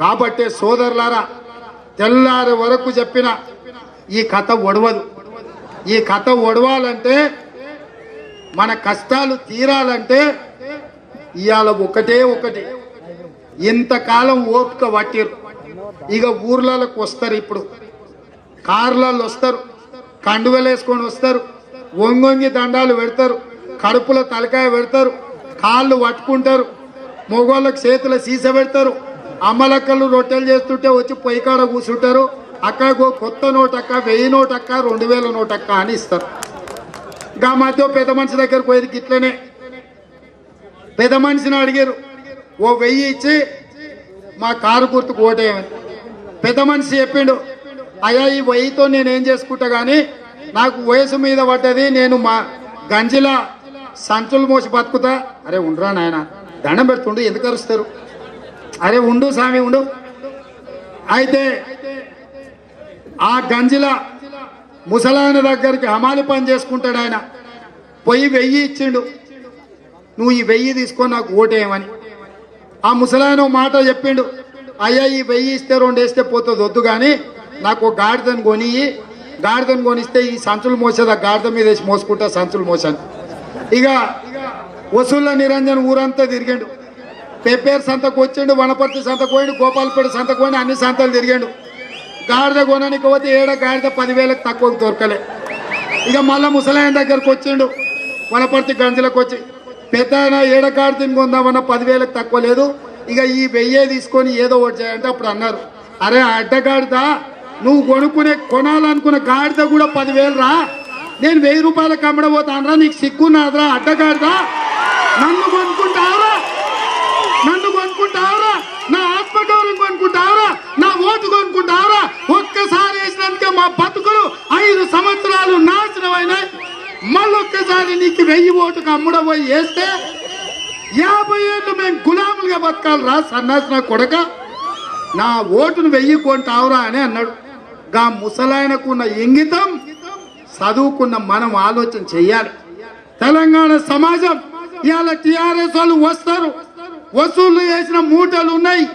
కాబట్టి సోదరులారా తెల్లారి వరకు చెప్పిన ఈ కథ ఒడవదు. ఈ కథ ఒడవాలంటే మన కష్టాలు తీరాలంటే ఇవాళ ఒకటే ఒకటి. ఇంతకాలం ఓపిక పట్టిరు. ఇక ఊర్లలోకి వస్తారు ఇప్పుడు. కార్లలో వస్తారు. కండువలేసుకొని వస్తారు. వంగొంగి దండాలు పెడతారు. కడుపులో తలకాయ పెడతారు. కాళ్ళు పట్టుకుంటారు. మొగోళ్ళకు చేతుల సీస పెడతారు. అమ్మలక్కలు రొట్టెలు చేస్తుంటే వచ్చి పొయ్యి కాడ కూర్చుంటారు. అక్క కొత్త నోటక్క వెయ్యి నోటక్క రెండు వేల నోటక్క అని ఇస్తారు. గా మధ్య పెద్ద మనిషి దగ్గర పోయేది ఇట్లనే పెద్ద మనిషిని అడిగారు ఓ వెయ్యి ఇచ్చి మా కారు గుర్తుకు ఓటేయమని. పెద్ద మనిషి చెప్పిండు అయ్యా ఈ వెయ్యితో నేను ఏం చేసుకుంటా కానీ నాకు వయసు మీద పడ్డది నేను మా గంజిలా సంచులు మోసి బతుకుతా. అరే ఉండరా నాయన దండం పెడుతుండు ఎందుకు అరుస్తారు? అరే ఉండు స్వామి ఉండు. అయితే ఆ గంజిల ముసలాయన దగ్గరికి హమాలి పని చేసుకుంటాడు ఆయన. పొయ్యి వెయ్యి ఇచ్చిండు. నువ్వు ఈ వెయ్యి తీసుకొని నాకు ఓటేయమని ఆ ముసలాయన మాట చెప్పిండు. అయ్యా ఈ వెయ్యి ఇస్తే రెండు వేస్తే పోతుంది వద్దు కానీ నాకు ఒక గాడిదని కొని గాడిదని కొనిస్తే ఈ సంచులు మోసేది? ఆ గాడిద మీద వేసి మోసుకుంటా సంచులు మోసాను. ఇక వసూళ్ళ నిరంజన్ ఊరంతా తిరిగిండు. పెప్పేరు సంతకు వచ్చిండు వనపర్తి సంతకు పోయిండు గోపాలపేట సంతకు పోయిండు అన్ని సంతలు తిరిగాడు. గాడిద కొనడానికి పోతే ఏడ గాడిద పదివేలకు తక్కువ దొరకలే. ఇక మళ్ళా ముసలాయన దగ్గరకు వచ్చిండు వనపర్తి గంజలకు వచ్చి పెద్ద ఆయన ఏడ గాడిదని కొందామన్న పదివేలకు తక్కువ లేదు. ఇక ఈ వెయ్యే తీసుకొని ఏదో ఒకటి చేయంటే అప్పుడు అన్నారు. అరే అడ్డగాడిద నువ్వు కొనుక్కునే కొనాలనుకున్న గాడిద కూడా పదివేలు రా. నేను వెయ్యి రూపాయలకు అమ్మడబోతానరా నీకు సిగ్గున్నాదిరా అడ్డగాడిదా నన్ను కొనుక్కుంటావరా నన్ను కొనుక్కుంటావరా నా ఆత్మగౌరవం కొనుక్కుంటావరా నా ఓటు కొనుక్కుంటావరా ఒక్కసారి వేసినందుకే మా బతుకులు ఐదు సంవత్సరాలు నాశనమైనాయి మళ్ళొక్కసారి నీకు వెయ్యి ఓటుకు అమ్ముడపోయి వేస్తే యాభై ఏళ్ళు మేము గులాములుగా బతకాలి రా సన్నాసి నా కొడక. నా ఓటును వెయ్యి కొంటావురా అని అన్నాడు. గా ముసలాయనకున్న ఇంగితం చదువుకున్న మనం ఆలోచన చెయ్యాలి. తెలంగాణ సమాజం ఇవాళ టిఆర్ఎస్ వాళ్ళు వస్తారు. వసూళ్ళు చేసిన మూటలు ఉన్నాయి.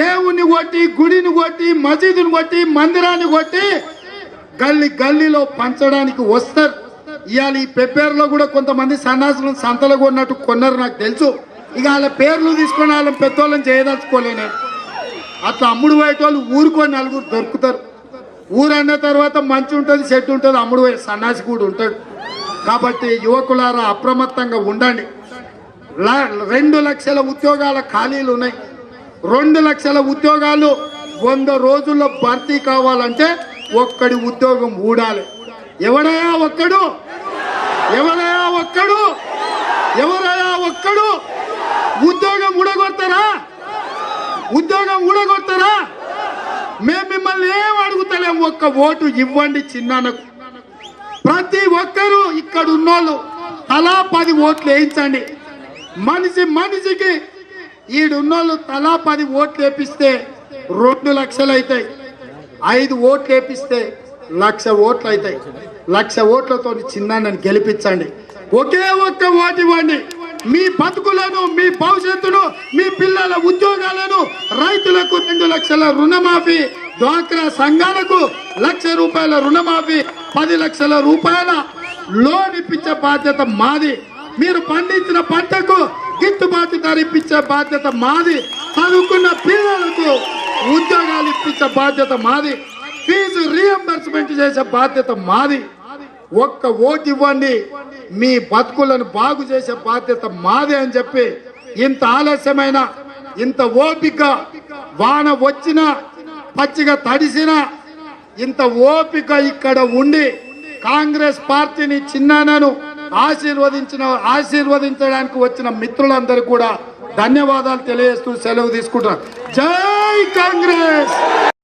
దేవుణ్ణి కొట్టి గుడిని కొట్టి మసీదుని కొట్టి మందిరాన్ని కొట్టి గల్లి గల్లీలో పంచడానికి వస్తారు. ఇవాళ ఈ పెప్పేరులో కూడా కొంతమంది సన్నాసులను సంతలు కొన్నట్టు కొన్నారు నాకు తెలుసు. ఇక వాళ్ళ పేర్లు తీసుకొని వాళ్ళని పెద్దోళ్ళని చేయదలుచుకోలేనే. అట్లా అమ్ముడు పోయేటోళ్ళు ఊరుకొని నలుగురు దొరుకుతారు. ఊరు అన్న తర్వాత మంచి ఉంటుంది చెట్టు ఉంటుంది అమ్ముడు పోయే సన్నాసి కూడా ఉంటాడు. కాబట్టి యువకులారా అప్రమత్తంగా ఉండండి. రెండు లక్షల ఉద్యోగాల ఖాళీలు ఉన్నాయి. రెండు లక్షల ఉద్యోగాలు వంద రోజుల్లో భర్తీ కావాలంటే ఒక్కడి ఉద్యోగం ఊడాలి. ఎవడయా ఒక్కడు? ఎవరయా ఒక్కడు? ఎవరయా ఒక్కడు? ఉద్యోగం ఉడగొడతారా ఉద్యోగం ఉడగొడతారా మేము మిమ్మల్ని ఏం అడుగుతలేం ఒక్క ఓటు ఇవ్వండి చిన్నకు ప్రతి ఒక్కరూ ఇక్కడ ఉన్నోళ్ళు తలా పది ఓట్లు వేయించండి. మనిషి మనిషికి ఈడున్నోళ్ళు తలా పది ఓట్లు వేపిస్తే రెండు లక్షలు అవుతాయి ఐదు ఓట్లు వేపిస్తే లక్ష ఓట్లు అవుతాయి లక్ష ఓట్లతో చిన్నాన్నని గెలిపించండి. ఒకే ఒక్క ఓటు ఇవ్వండి. మీ బతుకులను మీ భవిష్యత్తును మీ పిల్లల ఉద్యోగాలను రైతులకు రెండు లక్షల రుణమాఫీ డ్వాక్రా సంఘాలకు లక్ష రూపాయల రుణమాఫీ పది లక్షల రూపాయల లోన్ ఇప్పించే బాధ్యత మాది. మీరు పండించిన పంటకు గిట్టుబాటు ధర ఇప్పించే బాధ్యత మాది. చదువుకున్న పిల్లలకు ఉద్యోగాలు ఇప్పించే బాధ్యత మాది. ఫీజు రీఎంబర్స్మెంట్ చేసే బాధ్యత మాది. ఒక్క ఓటు ఇవ్వండి. మీ బతుకులను బాగు చేసే బాధ్యత మాదే అని చెప్పి ఇంత ఆలస్యమైన ఇంత ఓపిక వాన వచ్చినా పచ్చిగా తడిసినా ఇంత ఓపిక ఇక్కడ ఉండి కాంగ్రెస్ పార్టీని చిన్నానను ఆశీర్వదించిన ఆశీర్వదించడానికి వచ్చిన మిత్రులందరూ కూడా ధన్యవాదాలు తెలియజేస్తూ సెలవు తీసుకుంటారు జై కాంగ్రెస్!